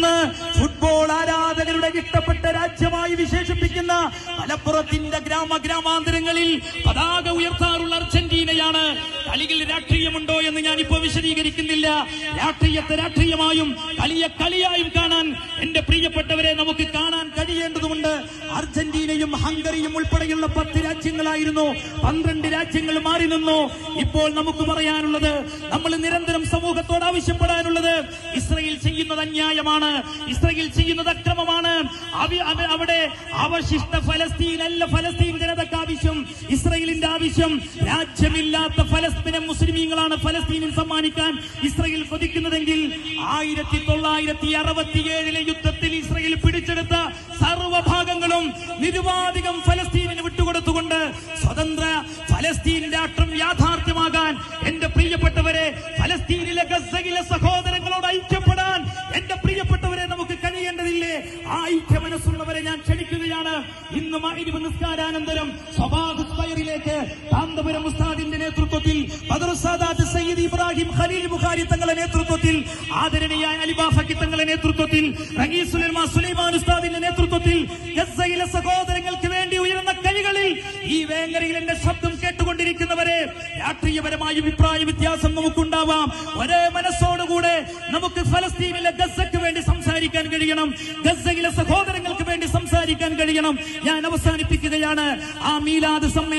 എന്ന് ഫുട്ബോൾ ആരാധകരുടെ ഇഷ്ടപ്പെട്ട രാജ്യമായി വിശേഷിപ്പിക്കുന്ന മലപ്പുറത്തിന്റെ ഗ്രാമ ഗ്രാമാന്തരങ്ങളിൽ പതാക ഉയർത്താറുള്ള അർജന്റീനയാണ്. കളിയിൽ രാഷ്ട്രീയമുണ്ടോ എന്ന് ഞാൻ ഇപ്പോൾ വിശദീകരിക്കുന്നില്ല. രാഷ്ട്രീയത്തെ രാഷ്ട്രീയമായും കളിയെ കളിയായും കാണാൻ എന്റെ പ്രിയപ്പെട്ടവരെ നമുക്ക് കാണാൻ കഴിയേണ്ടതുണ്ട് അർജന്റീനയും ഹംഗറിയും ഉൾപ്പെടെയുള്ള പത്ത് രാജ്യങ്ങളായിരുന്നു. പന്ത്രണ്ട് രാജ്യങ്ങൾ മാറി നിന്നു. ഇപ്പോൾ നമുക്ക് പറയാനുള്ളത് നമ്മൾ നിരന്തരം സമൂഹത്തോട് ആവശ്യപ്പെടാനുള്ളത് ഇസ്രയേൽ ചെയ്യുന്നത് അന്യായമാണ്. ഇസ്രയേൽ ചെയ്യുന്നത് അക്രമമാണ്. അവിടെ അവശിഷ്ട ഫലസ്തീൻ അല്ല ഫലസ്തീൻ ജനതക്ക് ആവശ്യം ഇസ്രയേലിന്റെ ആവശ്യം. രാജ്യമില്ലാത്ത ഫലസ്തീനെ മുസ്ലിമീങ്ങളാണ് ഫലസ്തീനിൽ സമ്മാനിക്കാൻ ഇസ്രയേൽ കൊതിക്കുന്നതെങ്കിൽ ആയിരത്തി തൊള്ളായിരത്തി അറുപത്തിയേഴിലെ യുദ്ധത്തിൽ ഇസ്രയേൽ പിടിച്ചെടുത്ത സർവഭാഗങ്ങളും നിരുപാധികം ഫലസ്തീനിന് വിട്ടുകൊടുത്തുകൊണ്ട് സ്വതന്ത്ര ഫലസ്തീൻ രാഷ്ട്രം യാഥാർത്ഥ്യമാകാൻ എന്റെ പ്രിയപ്പെട്ടവരെ ഫലസ്തീനിലെ ഗസയിലെ സഹോദരങ്ങളോട് ഐക്യപ്പെടാൻ എന്റെ പ്രിയപ്പെട്ടവരെ നമുക്ക് കഴിയേണ്ടതില്ലേ? ആ ഐക്യ മനസ്സുള്ളവരെ ഞാൻ ക്ഷണിക്കുകയാണ്. ഇന്ന് മൈരിവ് നിസ്കാരാനന്തരം സ്വഭാഗ സ്ക്വയറിലേക്ക് കാന്തപുരം ഉസ്താദിന്റെ നേതൃത്വത്തിൽ സയ്യിദ് ഇബ്രാഹിം ഖലീൽ ബുഖാരി തങ്ങളുടെ നേതൃത്വത്തിൽ ആദരണീയായ അലിബാഫക്കി തങ്ങളുടെ നേതൃത്വത്തിൽ റഹീസ് സുലൈമാൻ സുലൈമാൻ ഉസ്താദിന്റെ നേതൃത്വത്തിൽ ഗസയിലെ സഹോദരങ്ങൾക്ക് വേണ്ടി ഉയർന്ന കൈകളിൽ ഈ വേങ്ങരയിൽ എന്റെ ശബ്ദം കേട്ടുകൊണ്ടിരിക്കുന്നവരെ രാഷ്ട്രീയപരമായ അഭിപ്രായ വ്യത്യാസം നമുക്കുണ്ടാവാം. ഒരേ മനസ്സോടുകൂടെ നമുക്ക് ഫലസ്തീനിലെ ഗസ്സയ്ക്ക് വേണ്ടി സംസാരിക്കാൻ കഴിയണം. ഗസയിലെ സഹോദരങ്ങൾക്ക് വേണ്ടി സംസാരിക്കാൻ കഴിയണം. ഞാൻ അവസാനിപ്പിക്കുകയാണ്. ആ മീലാദ് സമ്മേളനം